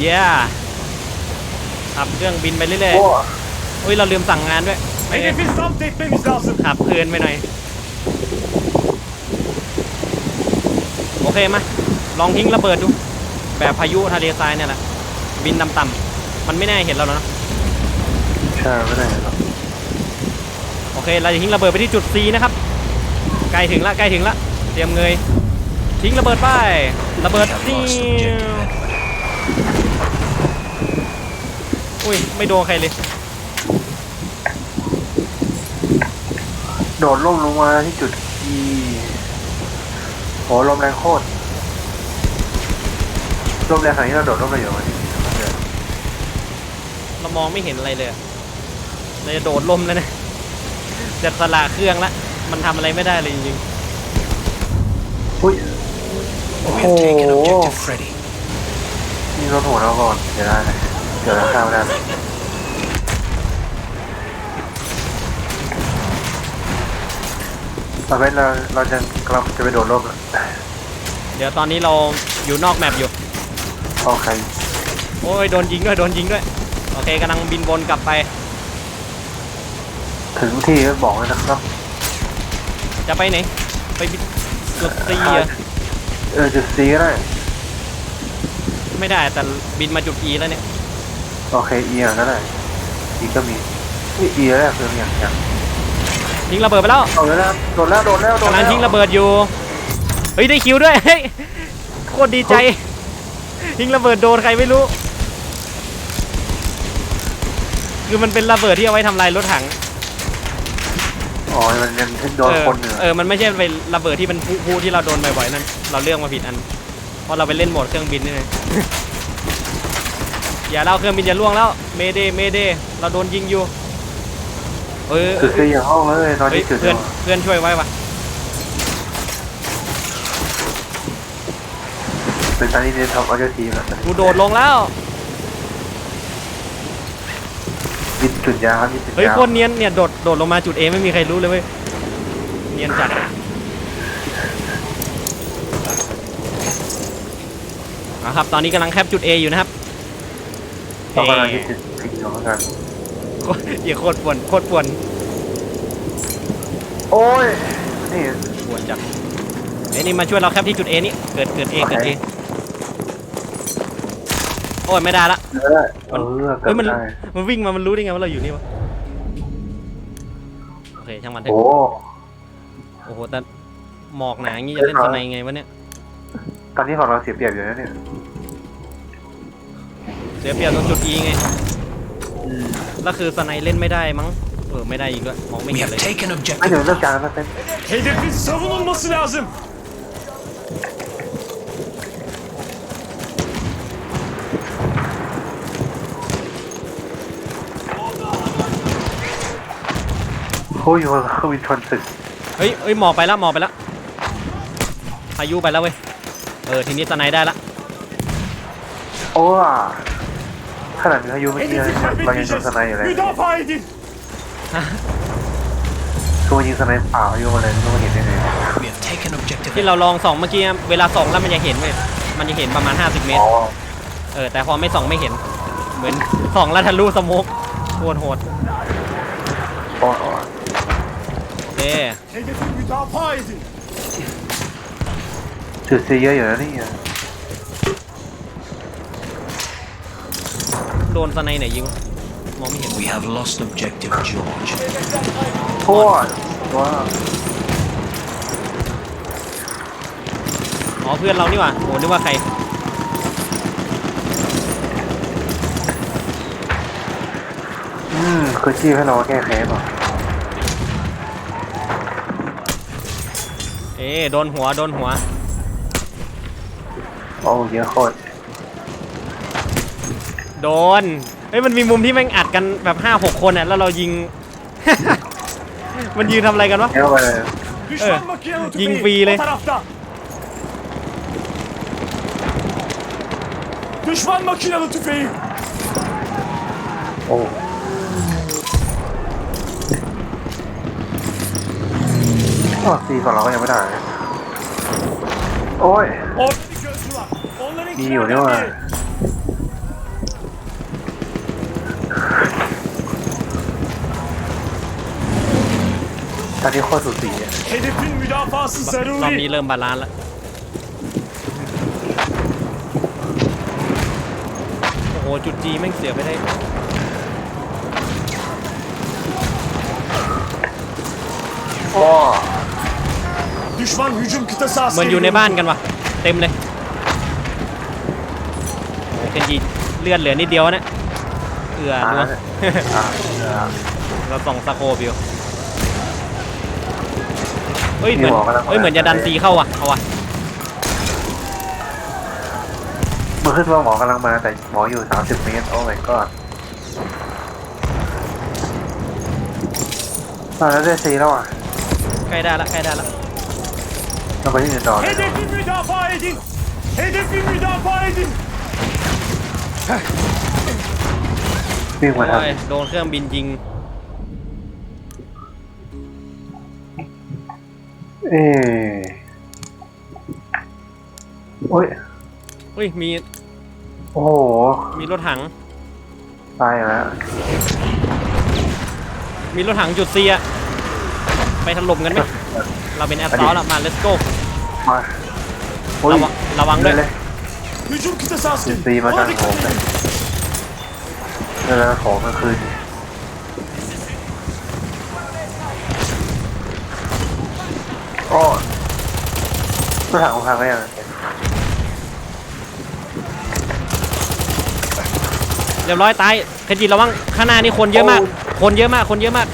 เย้ขับเครื่องบินไปเรื่อยโอ้ๆอุ้ยเราลืมสั่งงานด้วยเอ้ย Hedefi zapt etmemiz lazım. ขับเพลินไปหน่อย โอเคมาลองทิ้งระเบิดดู แบบพายุทะเลทรายเนี่ยแหละ บินต่ำๆมันไม่แน่เห็นเราแล้วเนอะใช่ไม่ได้หรอกโอเค เราจะทิ้งระเบิดไปที่จุด C นะครับ ใกล้ถึงละใกล้ถึงละ เตรียมเงย ทิ้งระเบิดไป ระเบิดนี่ อุ้ย ไม่โดนใครเลย โดดล่มลงมาที่จุด E โหลมแรงโคตรลมแรงขนาดนี้เราโดดล่มได้อยู่ไหมเรามองไม่เห็นอะไรเลยอะเราจะโดดล่มแล้วนะจะสละเครื่องละ มันทำอะไรไม่ได้เลยจริงอุ้ย We have taken objective Freddy. นี่รถหัวเราก่อนเดี๋ยวได้เลยเดี๋ยวเราข้ามไม่ได้ตอนนี้เราเราจะกำลังจะไปโดดร่มแล้วๆเดี๋ยวตอนนี้เราอยู่นอกแมปอยู่ โอเคโอ้ยโดนยิงด้วยโดนยิงด้วย โอเคกำลังบินวนกลับไป ถึงที่ก็บอกเลยนะครับจะไปไหน ไปบินจุดซีเหรอเออจุด C ก็ได้ ไม่ได้แต่บินมาจุด E แล้วเนี่ย โอเค E อะก็ได้ E ก็มีนี่ E แรกคืออย่างอย่างทิ้งระเบิดไปแล้วโดดแล้วโดดแล้วโดดแล้วโดดกำลัแล้งวทิ้งระเบิดอยู่เฮ้ยได้คิวด้วยเฮ้ยโคตรดีใจ ทิ้งระเบิดโดนใครไม่รู้ คือมันเป็นระเบิดที่เอาไว้ทำลายรถถังอ๋อมันยังโดนเออคนหนึ่งเออมันไม่ใช่เป็นระเบิดที่มันพูๆที่เราโดนบ่อยๆนั่นเราเลือกมาผิดอันเพราะเราไปเล่นโหมดเครื่องบินนี่ไง อย่าเล่าเครื่องบินอย่าล่วงแล้วเมเดเมเดเราโดนยิงอยู่เออจุด C อย่างห้องเลยนอนเฮ้ยที่จุดเพื่อนเพื่อนช่วยไว้ปะเป็นตอนนี้เรียนทำเอาเจ้าทีมแล้วกูโดดลงแล้วยิดจุดยาวครับยิดจุดเฮ้ยยาวโคนเนียนเนี่ยโดดโดดลงมาจุดเอไม่มีใครรู้เลยเว้ยเนียนจัดอะครับตอนนี้กำลังแคปจุด A อยู่นะครับ ต้องกำลังยิดจุดสี่อยู่เหมือนกันโคตรอย่าโคตรป่วนโคตรป่วนโอ้ยนี่ป่วนจัดเอ้ยนี่มาช่วยเราแคปที่จุด A นี่เกิดเกิด A เกิด A โอ้ยไม่ได้ละเออเออเกิเฮ้ดยมันได้มันวิ่งมามันรู้ได้ไงว่าเราอยู่นี่วะโอเคช่างมันเถอะโอ้ โอ้โหแต่หมอกหนาอย่างงี้จะเล่นสไนไงวะเนี่ย ตอนนี้ของเราเสียเปรียบอยู่นะเนี่ยเสียเปรียบตรงจุด E ไงแล้วคือสไนเล่นไม่ได้มั้งเออไม่ได้อีกด้วยมองไม่ We เห็น have เลย taken ไม่ถึง objective เรื่องการนะเต้น Hedefin savunulması lazım. โอ้ยอยู่เครื่องบินชนตึกเฮ้ยเฮ้ยหมอกไปแล้วหมอกไปแล้วพายุไปแล้วเว้ย เออทีนี้สไนได้ละโอ้ว่ะ ขนาดมีพายุเมื่อกี้ Hedefi เรายังโดน kaybedeceğiz. สไนอยู่เลย Müdafaa edin. คือมันยิงสไนเปล่าพายุมาเลยไม่รู้ว่าเห็นได้ไง We have taken objective ที่เราลองส่องเมื่อกี้เวลาส่องแล้วมันจะเห็นเว้ยมันจะเห็นประมาณ 50 เมตอ๋รอเออแต่พอไม่ส่องไม่เห็น เหมือนส่องแล้วทะลุสโมกโคตรโหดอ๋ออ๋อโอเค Hedefi müdafaa edin. จุดซีเยอะอยู่นะนี่ โดนสไนไหนยิงวะมองไม่เห็น We have lost objective George. โคตรว้าอ๋อเพื่อนเรานี่หว่าโหนึกว่าใคร อืมคือชีพให้เราแก้แค้นป่ะเอ๊ะโดนหัวโดนหัว โอ้เยอะโคตร โดน เฮ้ยมันมีมุมที่แม่งอัดกันแบบห้าหกคนอะแล้วเรายิง มันยืนทำอะไรกันวะเยอะไปเลย Düşman Evet. makinalı Ying tüfeği Fiili. o tarafta. Düşman makinalı tüfeği. โอ้อ๋อซีของเราก็ยังไม่ได้นะโอ้ย Orada bir gözcü var. Onların İyi oluyor ha. biri. อันนี้โคตรสุดสีอะ Hedefin müdafası รอบนี้ zaruri. เริ่มบาลานซ์แล้วโอ้โหจุดจีแม่งเสียไปได้โอ้ Düşman hücum kıtası เหมือน askeri. อยู่ใน görüldü. บ้านกันวะเต็มเลยโอ้โหเคนจีเลือดเหลือนิดเดียวนะเอือตายนัแล้ววเนี่ย อ่าเออเราส่องสโคปอยู่ เฮ้ยเหมือนมีหมอกำลังมาเฮ้ยเหมือนจะดันซีเข้าว่ะเอาว่ะมันขึ้นว่าหมอกำลังมาแต่หมออยู่ 30 เมตร โอ้ my god ตอนนั้นได้ซีแล้วอะใกล้ได้ละใกล้ได้ละเราไปที่อื่นต่อเลย Hedefi müdafaa edin. Hedefi müdafaa edin. วิ่งมาทางโอ้ยโดนเครื่องบินยิง เอ๊ะโอ้ยเฮ้ยมีโอ้โหมีรถถัง ตายแล้ว มีรถถังจุดซีอะไปถล่มกันไหมเราเป็นแอสซอลละมา let's go มาโอ้ยระวังระวังด้วย เลย Hücum kıtası askeri. ตีมา Ona ทาง dikkat ผมเลย edin. แล้วของกลางคืน ตัวถังของพังก็ยังเรียบร้อยตายเคนจิระวังข้างหน้านี่คนเยอะมาก คนเยอะมาก คนเยอะมาก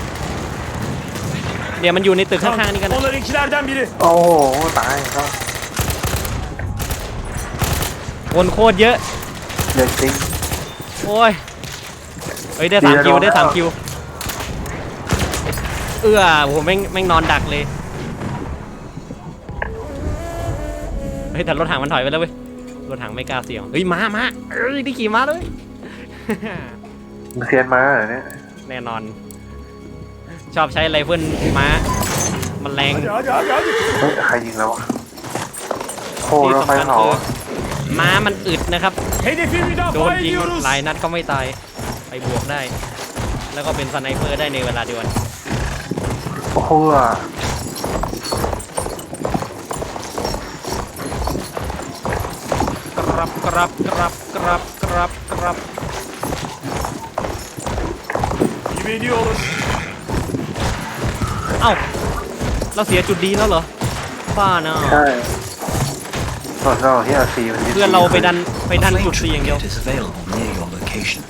เดี๋ยวมันอยู่ในตึกข้างๆนี่กันนะ Onlarınkilerden biri. โอ้โหตายแล้วคนโคตรเยอะ เด็กจริง โอ้ย เฮ้ยได้สามดีนะคิวโดนได้สามแล้วคิว เอื้อโอ้โหแม่งแม่งนอนดักเลย เฮ้ยแต่รถถังมันถอยไปแล้วเว้ยรถถังไม่กล้าเสี่ยงเฮ้ยมามาเอ้ยได้ขี่ม้าเลย มึงเซียนมาเหรอเนี่ยแน่นอน ชอบใช้ไรเฟิลม้า มันแรง Hadi hadi hadi hadi. เฮ้ยใครยิงแล้ววะโอ้ที่รถไฟสำคัญเผาคือม้ามันอึดนะครับ Hedefi โดน müdafaa ยิง ediyoruz. หลายนัดก็ไม่ตายไปบวกได้ แล้วก็เป็นสไนเปอร์ได้ในเวลาเดียวกันโอ้โห รับครับครับครับครับครับ Güveniyoruz. เอ้า เราเสียจุดดีแล้วเหรอ บ้านาะใช่ส่วนเราที่อาซีมันเพื่อนเราไปดันไปดันจุดซีอย่างเดียว is available near your location.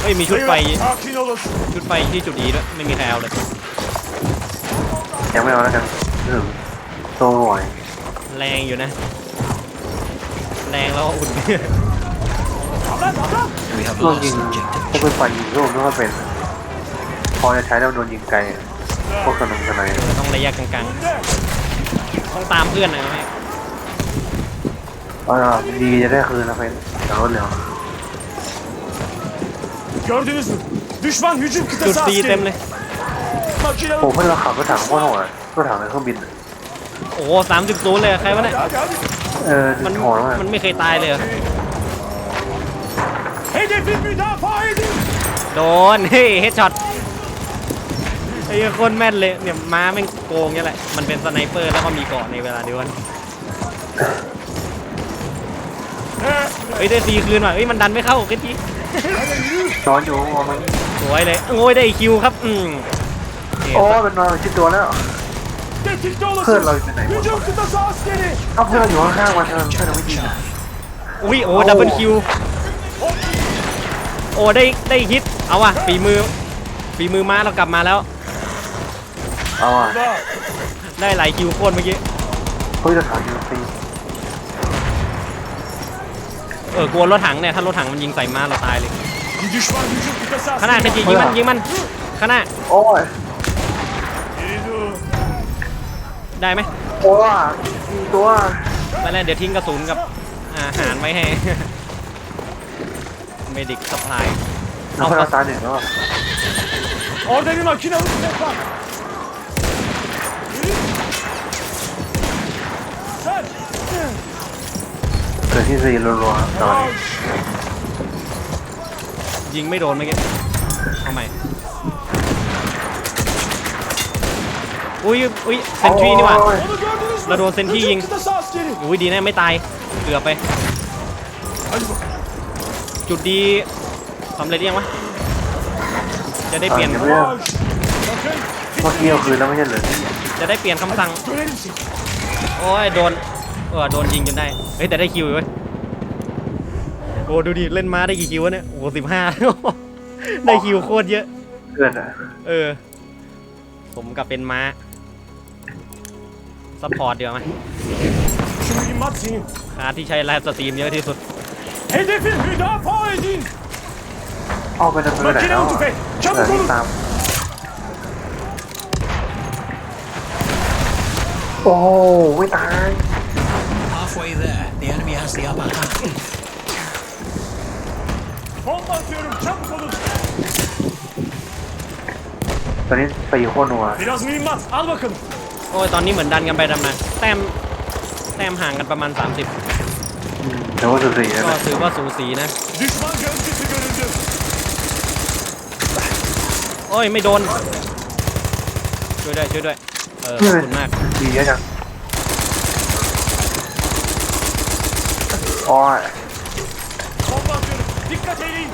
เฮ้ยมีชุดไฟ Evet, sakin olun. ชุดไฟที่จุดดีด้วยไม่มีใครเอาเลย ยังไม่เอาแล้วกันหนึ่โตหน่อยแรงอยู่นะ แรงแล้วก็อุ่น Ablan ablan. We have ร่วง lost ยิง objective พวกเป็นไฟยิงร่วงไม่ว่าเป็น พอจะใช้แล้วโดนยิงไกลพวกกระนุงกระไนต้องระยะกลางๆ ต้องตามเพื่อนนะแม่อ๋อดีจะได้คืนแล้วเป็นจากรถเร็ว Gördünüz mü? Düşman hücum จุด kıtası ซีเต็ม askeri. เลย Makinalı. โอ้เพื่อนเราขับรถถังโคตรโหดรถถังในเครื่องบินโอ้โหสามสิบศูนย์เลยอะใครวะเนี่ย Hadi hadi. เออมันโหดมากมันไม่เคยตายเลยเหรอ Hedefi müdafaa edin. โดนเฮ้ยเฮดช็อตไอ้โคนแม่นเลยเนี่ยม้าแม่งโกงเนี่ยแหละมันเป็นสไนเปอร์แล้วก็มีเกราะในเวลาเดียวกัน Ee, เฮ้ยได้ซีคืนว่ะเฮ้ยมันดันไม่เข้ากันทีนอนอยู่มองมันสวยเลยโอ้ยได้คิวครับอืมเอ๊ะโอ้เป็นนอนชิดตัวแล้ว tetikte Kırla olasın. yüzüne. Hücum kıtası askeri. เอาเพื่อนเราอยู่ข้างๆมันเพื่อนเพื่อนเราไม่ยิงอุ้ยโอ้ดับเบิลคิวโอ้ได้ได้ฮิตเอาว่ะฝีมือฝีมือม้าเรากลับมาแล้ว เอาอะ Da. ได้หลายคิวโคตรเมื่อกี้เฮ้ยรถถังยูซีเออกลัวรถถังเนี่ยถ้ารถถังมันยิงใส่ม้าเราตายเลย Bir düşman hücum kıtası ข้างหน้า askeri. เคนจิยิงมันยิงมันข้างหน้าโอ้ย ได้ไหมโอ้ยยิงตัวไม่แล้วเดี๋ยวทิ้งกระสุนกับอาหารไว้ให้ เมดิกสปายเอาเพื่อนเราตายหนึ่งแล้วอะ Orada bir makinalı tüfek var. Sen. เกิดที่ซีรัวๆตอนนี้ Yavaş. ยิงไม่โดนเมื่อกี้เอาใหม่ อุ้ยอุ้ยเซนทรีนี่หว่าโอ้ย Onu gördünüz mü? Lan o seni Böcek yiyin. kıtası askeri. อุ้ยดีนะไม่ตายเกือบไป Hadi bakalım. จุดดีสำเร็จยังวะจะได้เปลี่ยนยังไม่ได้ Yavaş. Bakın. เมื่อกี้เอาคืนแล้วไม่ใช่เหรอจะได้เปลี่ยนคำสั่ง Görelim seni. โอ้ยโดน เออโดนยิงจนได้ เฮ้ยแต่ได้คิวอยู่เว้ยโอ้ดูดิเล่นม้าได้กี่คิววะเนี่ย โอ้สิบห้าได้คิวโคตรเยอะเพื่อนอะเออ ผมกับเป็นม้า ซัพพอร์ตเดี๋ยวไหม Şu mühimmat senin. คาที่ใช้ไลฟ์สตรีมเยอะที่สุด Hedefi müdafaa edin. เอาไปดำเนินไหนแล้ว Makinalı tüfek. เดี๋ยว Çabuk นี้ olun. ตามโอ้ไม่ตาย Halfway there, the enemy has the upper hand. Bomba atıyorum. Çabuk olun. ตอนนี้ตีโคตรนัว Biraz mühimmat. Al bakalım. โอ้ยตอนนี้เหมือนดันกันไปดันมาแต้มแต้มห่างกันประมาณ 30อืมเดี๋ยวว่าสุดสีนะก็ถือว่าสูสีนะ Düşman gölgesi görüldü. โอ้ยไม่โดน ช่วยด้วยช่วยด้วย เออขอบคุณมาก ดีเยอะจังโอ้ย Bomba atıyorum. Dikkat edin.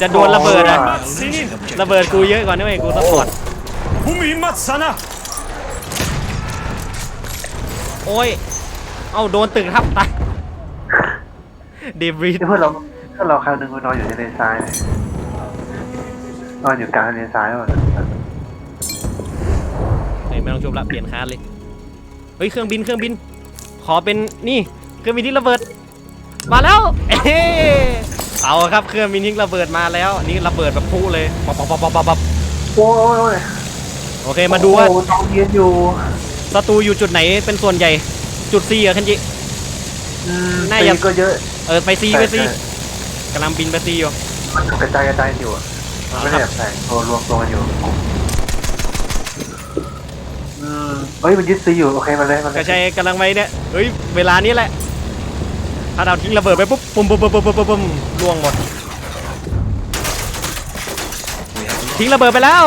จะโดนระเบิดอะ Mühimmat senin. ระเบิดกูเยอะกว่านี่เว้ยกูซัพพอร์ต Bu mühimmat sana. โอ้ย เอ้าโดนตึกทับตายเดบริดนี่เพื่อนเราเพื่อนเราคราวหนึงมันนอนอยู่ในเลนซ้ายเนี่ยนอนอยู่กลางเลนซ้ายว่ะเฮ้ยไม่ต้องชุบละเปลี่ยนคาร์ดเลย เฮ้ยเครื่องบินเครื่องบิน ขอเป็นนี่เครื่องบินที่ระเบิด มาแล้วเอ้เอาครับเครื่องบินทิ้งระเบิดมาแล้ว นี่ระเบิดแบบพุเลยปับปับปับปับปับปับโอ้ยโอ้ยโอ้ยโอเคมาดูว่าโอ้โหน้องเย็นอยู่ ศัตรูอยู่จุดไหนเป็นส่วนใหญ่ จุด C เหรอคันจิ อืมน่าตีจะก็เยอะ เออไป C ไป C ใช่ กำลังบินไป C อยู่มันกระจายกระจายอยู่อะมันไม่ได้แบบใส่ตัวรวมตัวกันอยู่อืมเฮ้ยมันยึดซีอยู่โอเคมาเลยมาเลกยระชัยกำลังไปเนี่ยเฮ้ยเวลานี้แหละ ถ้าเราทิ้งระเบิดไปปุ๊บปุ่มปุ่มปุ่มปุ่มปุ่มปุ่มล่วงหมด We have ทิ้งระเบิดไปแล้ว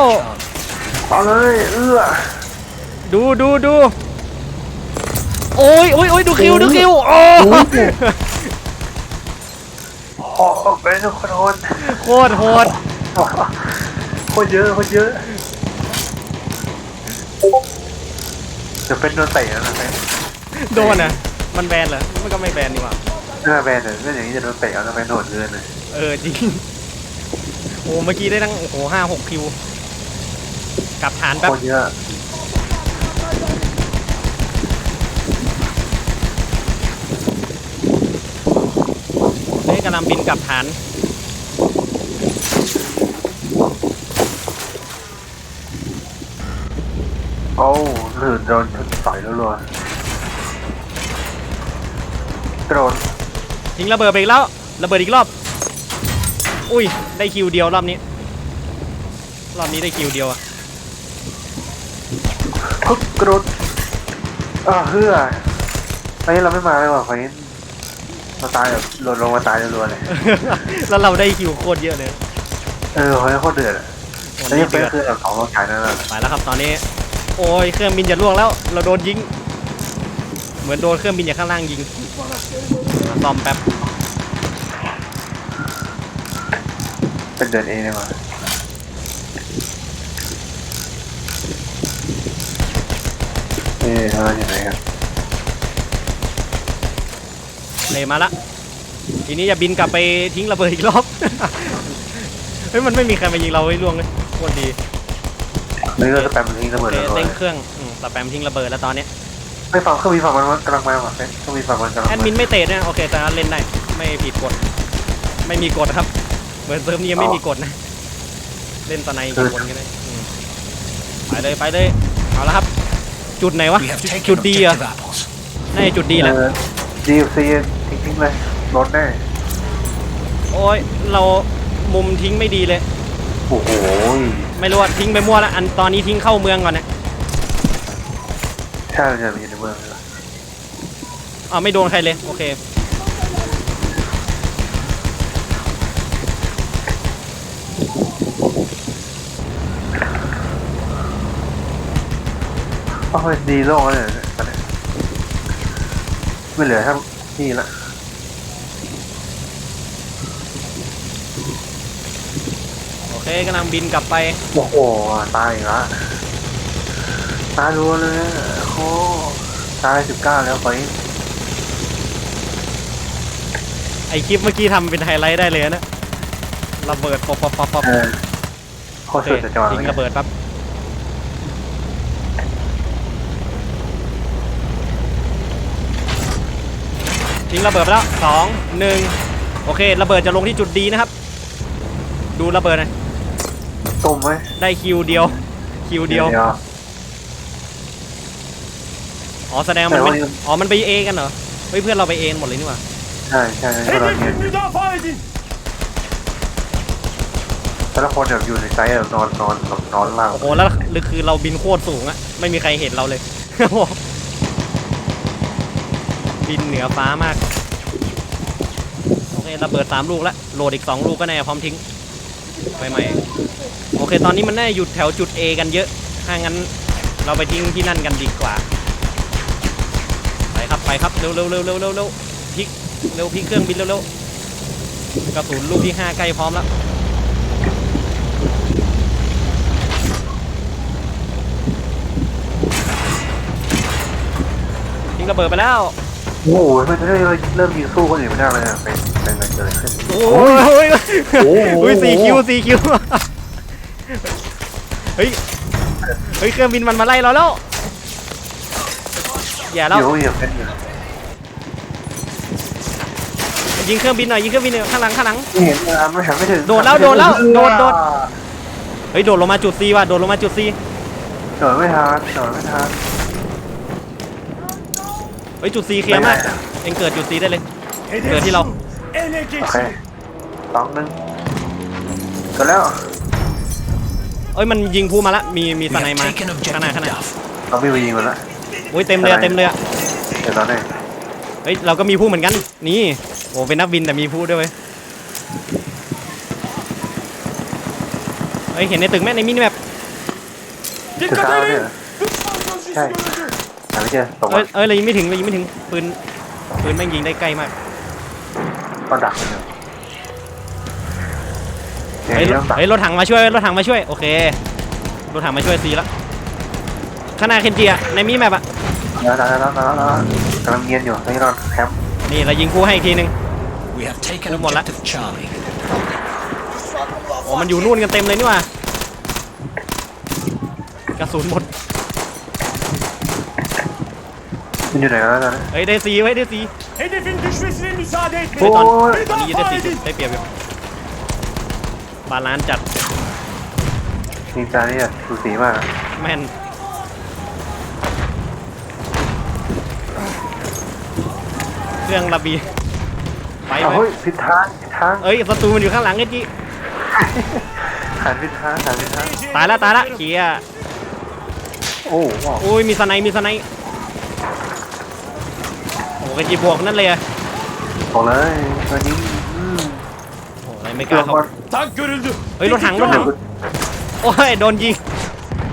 เอาเลยเอื้อ ดูดูดูโอ้ยโอ้ยโอ้ยดูคิวดูคิวโอ้โอ้โหเป็นคนโหดโคตรโหดคนเยอะคนเยอะเดี๋ยวเป็นโดนเตะแล้วนะเป็นโดนอะมันแบนเหรอมันก็ไม่แบนนี่หว่าหน้าแบนเนี่ยเรื่องอย่างนี้จะโดนเตะเอาแล้วเป็นโดนเกินเลยเออจริงโอ้เมื่อกี้ได้ตั้งโอ้โหห้าหกคิวกลับฐานแป๊บคนเยอะ เฮ้ย กำลังบินกลับฐาน โอ้หลื่นโดนต่อยรัวๆโดนทิ้งระเบิดไปอีกแล้ว ระเบิดอีกรอบ อุ้ย ได้คิวเดียวรอบนี้ รอบนี้ได้คิวเดียวอะทุบกรุดอ่าเฮือตอนนี้เราไม่มาเลยว่ะไฟ นเราตายแบบหล่นลงมาตายรัวๆเลย แล้วเราได้คิวโคตรเยอะเลยเออไฟนโคตรเดือดอะวันแล้วนี้ยังเป็นเดือดคือแบบของเราขายนั่นแหละไปแล้วครับตอนนี้ โอ้ยเครื่องบินจะล่วงแล้ว เราโดนยิง เหมือนโดนเครื่องบินจากข้างล่างยิงมาซ่อมแป๊บ เป็นเดือนเองเลยว่ะเอ๊ะทำอะไรอยู่ไหนครับ เลยมาละ ทีนี้จะบินกลับไปทิ้งระเบิดอีกรอบ เฮ้ยมันไม่มีใครมายิงเราให้ล่วงเลยโคตรดีนี่เราจะแปมทิ้งระโอเบิดเคแล้วเร่งเครื่องอืมสแปมทิ้งระเบิดแล้วตอนเนี้ยไม่ฟังเครื่องบินฝั่งมันกำลังมาว่ะเป็นเครื่องบินฝั่งมันกำลังแอดมามินไม่เตะนะโอเคแต่เล่นได้ไม่ผิดกฎไม่มีกฎครับ เหมือนเซิร์ฟนี้ยังไม่มีกฎนะ เล่นตอนไหนกี่คนก็ได้อืมไปเลยไปเลยเอาละครับ จุดไหนวะ we have จุด taken จุดดีเหรอะ objective apples. น่าจะจุดดีแหละเออ DLC ทิ้งๆเลยรถแน่โอ้ยเรามุมทิ้งไม่ดีเลย โอ้โหไม่รู้ว่าทิ้งไปมั่วแล้วอันตอนนี้ทิ้งเข้าเมืองก่อนนะใช่มันจะมีในเมืองเลยเหรออ๋อไม่โดนใครเลยโอเคโอ้ยดีโล่งเลยตอนนี้ไม่เหลือทั้งนี่ละ โอ เคกำลังบินกลับไป โอ้โหตายอีกละตายรัวเลยโอ้ตายสิบเก้าแล้วไปไอคลิปเมื่อกี้ทำเป็นไฮไลท์ได้เลยนะระเบิดป๊อปป๊อปป๊อปป๊อปเออโคโอตรเคสุดจะจอดทิ้งระเบิดปั๊บทิ้งระเบิดไปแล้วสองหนึ่งโอเค ระเบิดจะลงที่จุดดีนะครับ ดูระเบิดหนะ ตุ่มไหมได้คิวเดียว คิวเดียว อ๋อแสดงมันไม่อ๋อมันไปเอกันเหรอ เฮ้ยเพื่อนเราไปเอกันหมดเลยนี่หว่า ใช่ใช่ใช่เราเนี่ย Hedefi müdafaa edin. แต่ละคนแบบอยู่ในไซส์แบบนอนนอนแบบนอนล่างโอ้โหแล้วหรือคือเราบินโคตรสูงอะไม่มีใครเห็นเราเลย บินเหนือฟ้ามาก โอเคระเบิดสามลูกแล้วโหลดอีกสองลูกก็แน่พร้อมทิ้ง ไปใหม่ โอเค ตอนนี้มันน่าจะอยู่แถวจุด A กันเยอะ ถ้างั้นเราไปทิ้งที่นั่นกันดีกว่า ไปครับ ไปครับ เร็วเร็วเร็วเร็วเร็วเร็วพลิก เร็วพลิกเครื่องบินเร็วเร็วกระสุนลูกที่ห้าใกล้พร้อมแล้ว ทิ้งระเบิดไปแล้ว โอ้โหมันจะได้เริ่มยิงสู้คนอื่นไม่ได้เลยอะเนเป็น อะไรเกิดอะไรขึ้นโอ้ยโอ้ยโอ้โหอุ้ยสี่คิวสี่คิวเฮ้ยเฮ้ยเครื่องบินมันมาไล่เราแล้วอย่าแล้วอยู่อยู่เป็นอยู่ยิงเครื่องบินหน่อยยิงเครื่องบินหน่อยข้างหลังข้างหลังไม่เห็นนะไม่เห็นไม่ถึงโดดแล้วโดดแล้วโดดโดดเฮ้ยโดดลงมาจุดซีว่ะโดดลงมาจุดซีโดดไม่ทันโดดไม่ทันเฮ้ยจุดซีเคลียร์มากเองเกิดจุดซีได้เลย Hedef Böyle değil al. ele โอเค geçsin. สองหนึ่งก็แล้วเอ้ยมันยิงพูมาละ มีมี We สไน have มา taken ข้างหน้า objective ข้างหน้า Duff. เราไม่ไปยิงมันละโอ้ยเต็มเลยอะเต็มเลยอะเดี๋ยวตอนนี้เฮ้ยเราก็มีผู้เหมือนกัน นี่โอ้เป็นนักบินแต่มีผู้ด้วยเว้ยเฮ้ยเห็นในตึกไหมในมินิแมปคือ Dikkat เช้าเนี่ย edin. Düşman gözcüsü Şey. görüldü. หาไม่เจอตกเอ้มายเอ้ยเรายิงไม่ถึงเรายิงไม่ถึงปืนปืนแม่งยิงได้ใกล้มาก ก็ดักมันอยู่เดี๋ยวเฮ้ยนี้รถต้องดักเฮ้ยรถถังมาช่วยรถถังมาช่วยโอเครถถังมาช่วยซีแล้วข้างหน้าเคนจิอะในมินิแมปอะแล้วแล้วแล้วแล้วแล้วกำลังเงียนอยู่ตอนนี้เราแคมป์นี่เรายิงคู่ให้อีกทีหนึง We have taken Đúng rồi, objective Charlie. โอ้มันอยู่นู่นกันเต็มเลยนี่หว่ะกระสุนหมดมันอยู่ไหนแล้วตอนนี้เฮ้ยได้ซีไว้ยได้ซี Hedefin düşmesine müsaade เฮ้ย etmeyin. ตอนโอ้ย ตอนนี้ได้ Müdafaa สี่สิบ edin. ได้เปรียบอยู่บาลานซ์จัดนินจานี่อะสูสีมากแม่นเครื่องระเบีไปเอาไหมเฮ้ยผิดทางผิดทางเอ้ยศัตรูมันอยู่ข้างหลังไอ้จีหันผิดทางหันผิดทางตายละตายละเกียร์โอ้ว้าวโอ้ยมีสไนด์มีสไนด์โอ้ กระจีบวกนั่นเลยอะบอกเลยตัวนี้อืมโอ้ยไม่กเกือล้าบเข้าหมด Tank görüldü. เฮ้ยรถถังรถถัง Tetikte olun. โอ้ยโดนยิง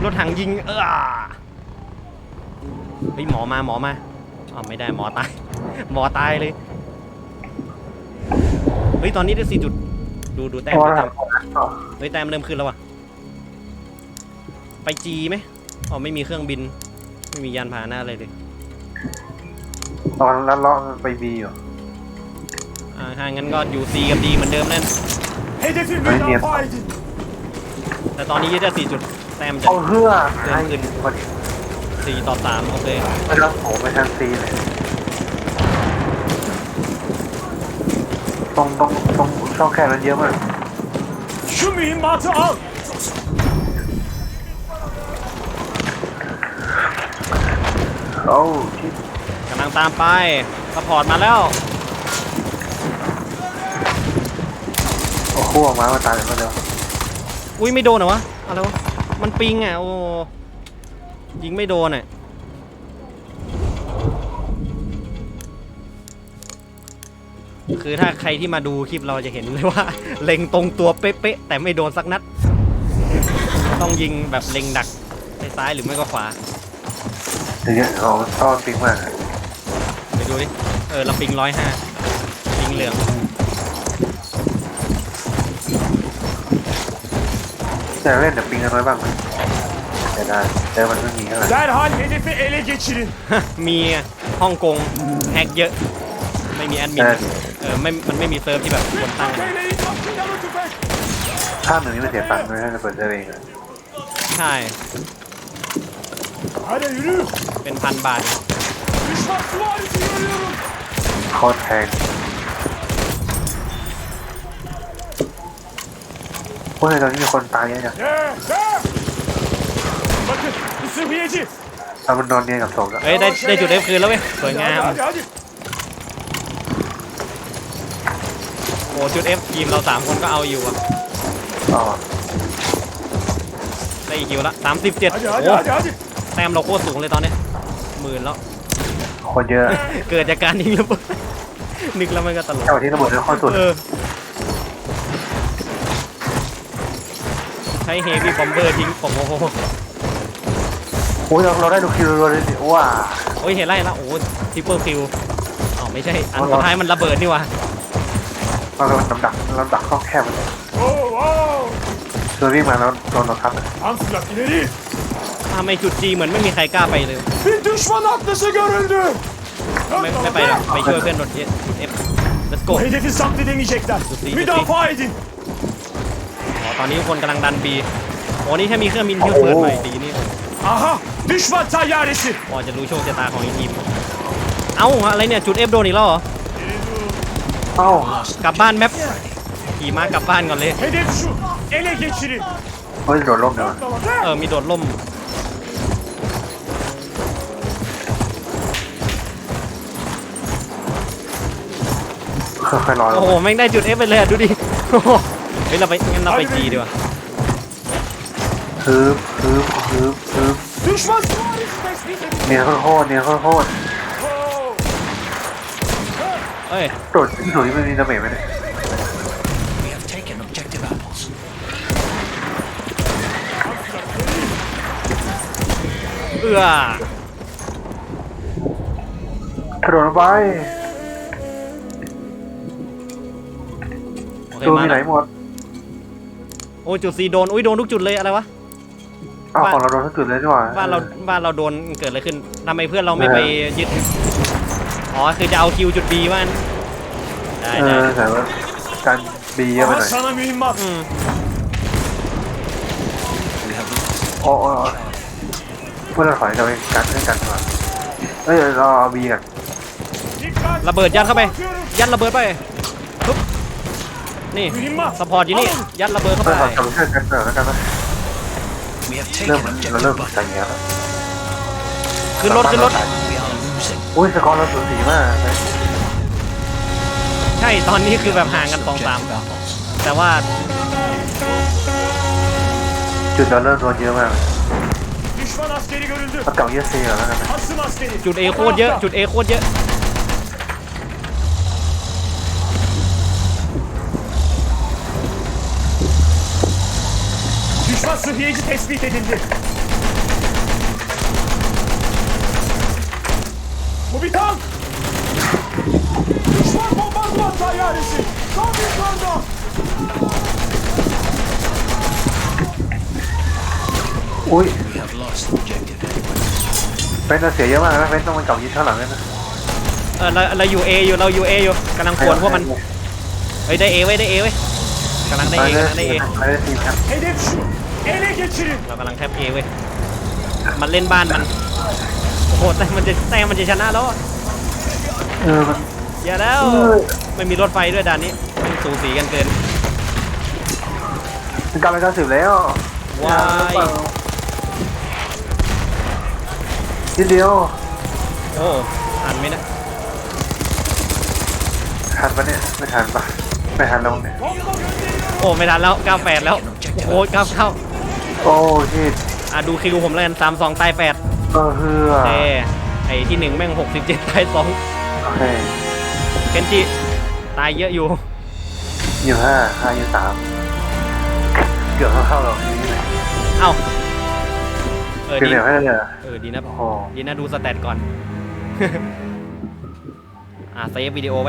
รถถังยิง เออเฮ้ยหมอมาหมอมาอ๋อไม่ได้หมอตาย หมอตายเลย เฮ้ยตอนนี้ได้สี่จุด ดูดูแต้มพอดูแล้วแต้มเฮ้ยแต้มเริ่มขึ้นแล้วว่ะ ไปจีไหมอ๋อไม่มีเครื่องบิน ไม่มียานพาหนะอะไรเลย ตอนนั้นล้อมันไปบีอยู่อ่าถ้างั้นก็อยู่ซีกับดีเหมือนเดิมนั่น Hedefi Ben müdafaa edin. แต่ตอนนี้ยึดได้สี่จุดแต้มจะเอาเพื่อเดินขึ้นพอดีสี่ต่อสามโอเคไม่ต้องโผล่ไปทางซีเลยตรงตรงตรงช่องแคบนั้นเยอะมาก Şu mühimmatı al. โอ้ชิบ กำลังตามไปสปอร์ตมาแล้ว โอ้คู่ออกมามาตายกันมาเร็วอุ้ยไม่โดนเหรอวะอะไรวะมันปิงอะโอ้ยิงไม่โดนอะคือถ้าใครที่มาดูคลิปเราจะเห็นเลยว่า เล็งตรงตัวเป๊ะๆแต่ไม่โดนสักนัด ต้องยิงแบบเล็งดักไปซ้ายหรือไม่ก็ขวาถึงจะเอาต้อนปิงมากไป ดูดิ เออเราปิงร้อยห้าปิงเหลือง แต่เล่นแต่ปิงกันน้อยบ้างแต่ได้แต่มันไม่มีเท่าไหร่ Derhal hedefi ele geçirin. มีฮ่องกงแฮกเยอะ ไม่มีแอดมินเออไม่ มันไม่มีเซิร์ฟที่แบบคนตั้ง Beyleyin makinalı tüfek. ข้ามหนึ่งนี่มันเสียตังค์ด้วยถ้าจะเปิดเซอร์เองอะใช่ Hadi yürü. เป็นพันบาท Düşman süvarisi görüyorum. โคตรแพงโอ้ยตอนนี้มีคนตายเยอะจัง De, de. Bakın bu sıhhiyeci. เอามันนอนเนียนกับศพแล้วเอ้ยได้ได้จุดเอฟคืนแล้วเว้ยสวย Hadi งาม hadi hadi. โอ้จุดเอฟทีมเราสามคนก็เอาอยู่อะอ๋อได้อีกคิวละสามสิบเจ็ด Hadi โอ้ hadi hadi hadi. แต้มเราโคตรสูงเลยตอนเนี้ยหมื่นแล้ว คนเยอะเกิดจากการยิงระเบิดนึกแล้วมันก็ตลกแค่วันที่ระเบิดแล้วข้อสุดเออใช้เฮฟวี่บอมเบอร์ทิ้งโอ้โหโอ้ยเราเราได้ดูคิวรัวเลยดิว้าโอ้ยเห็นไล่แล้วโอ้ทริปเปิลคิวอ๋อไม่ใช่อันสุดท้ายมันระเบิดนี่วะเราเราลำดักลำดักเข้าแคบมัน Oo, oo. คือวิ่งมาแล้วโดนเราทับอะ Tam silah ileri. ทำไมจุดจีเหมือนไม่มีใครกล้าไปเลย Bir düşman atlısı görüldü. ไม่ไม่ไปหรอกไปช่วยเพื่อนโดดเอฟ let's go Bu hedefi zapt edemeyecekler. iyi, Müdafaa edin. อ๋อตอนนี้คนกำลังดันบีโอ้นี่ถ้ามีเครื่องบินที่เปิดใหม่ดีนี่ Aha, düşman tayyaresi. พอจะรู้โชคชะตาของอีกทีม เอ้าอะไรเนี่ยจุดเอฟโดนอีกแล้วเหรอ เอ้ากลับบ้านแมปขี่ม้ากลับบ้านก่อนเลย Hedef şu. Ele geçirin. เฮ้ยโดนล่มเดี๋ยวเออมีโดดล่ม ค่อยๆรอโอ้โหแม่งได้จุดเอฟไปเลยอะดูดิโอ้โหเฮ้ยเราไปงั้นเราไปจีดีกว่าฮึบฮึบฮึบฮึบ Düşman süvarisi tespit edin. เนียนโคตรๆเนียนโคตร Oo. เอ้ยๆโดดที่สุดที่มันมีดาเมจไหมเนี่ย We have taken objective apples. เอื้อกระโดดลงไป เคดูมามีไหนแล้วหมดโอ้ยจุดซีโดนอุ้ยโดนทุกจุดเลยอะไรวะ อ้าวบ้าน ของเราโดนทุกจุดเลยดีกว่าบ้านเราบ้านเราโดนเกิดอะไรขึ้นทำไมเพื่อนเราไม่ไปยึดอ๋อคือจะเอาคิวจุดบีว่างั้นได้เอได้อแต่ว่าการบีเยอะไปห Aha น่อย sana mühimmat. อืม We have lost โอ้โอ้เพื่อนเราถอยจะไปกันให้กันดีกว่าเอ้ยเราเอาบีกัน Dikkat. ระเบิดยัดเข้าไป Atıyorum. ยัดระเบิดไปปุ๊บ นี่ Mühimmat. สปอร์ตอยู่นี่ ยัดระเบิดเข้าเพื่ไปอนเราจะไปช่วยกันหน่อยแล้วกันนะ We have เริ่ม taken เราเริ่ม objective ใจ butter. เงี้ยแล้วขึ้นรถขึ้นรถ We are losing. อุ้ยสกอร์เราสูสีมากเลยใช่ตอนนี้คือแบบห่างกันสองสาม Objective apples. แต่ว่า จุดเราเริ่มโดนเยอะมาก Düşman askeri görüldü. เอาเก่าเยอะซีก่อนแล้วกันนะ Hasım askeri. จุดเอโคตรเยอะจุดเอโคตรเยอะ Düşman sıhhiyeci tespit edildi. Bu bir tank. Düşman bombardıman tayyaresi. Tam yukarıda. อุ้ย We have lost objective. เป็นเราเสียเยอะมากนะเป็นต้องมันเก่ายิงเท่าหลังเลยนะเออเราเราอยู่เออยู่เราอยู่เออยู่กำลังขวนพวกมันเฮ้ยได้เอไว้ยได้เอไว้ยกำลังได้ไปเอเลยกำลังได้เอไปเลยทีมครับ Hedef şu. Ele geçirin. เรากำลังแทบเอเว้ย มันเล่นบ้านมัน โอ้โหแต่มันจะแต้มมันจะชนะแล้วอะเออมัน อย่าแล้ว เออ ไม่มีรถไฟด้วยด่านนี้มันสูสีกันเกิน มันกลับไปเก้าสิบแล้วว้ายทีเดียวโอ้ทันไหมนะทันปะเนี่ยไม่ทันปะไม่ทันแล้วเนี่ย Bomba gönderiyorum. โอ้ไม่ทันแล้ว 98 แล้ว โอ้โห99 โอ้ชิตอะดูคิวผมแล้วกัน32ตาย8เออเฮือเอ้ไอ้ที่หนึ่งแม่ง67ตาย2โอเคเคนจิ ตายเยอะอยู่ยี่ห้าห้ายี่สามเกือบเท่าๆเราเอ้าเเออเปลี่ยนดีแบบให้เลยเหรอเออดีนะ โอ้โห ดีนะดูสแตทก่อน อ่าเซฟวิดีโอไว้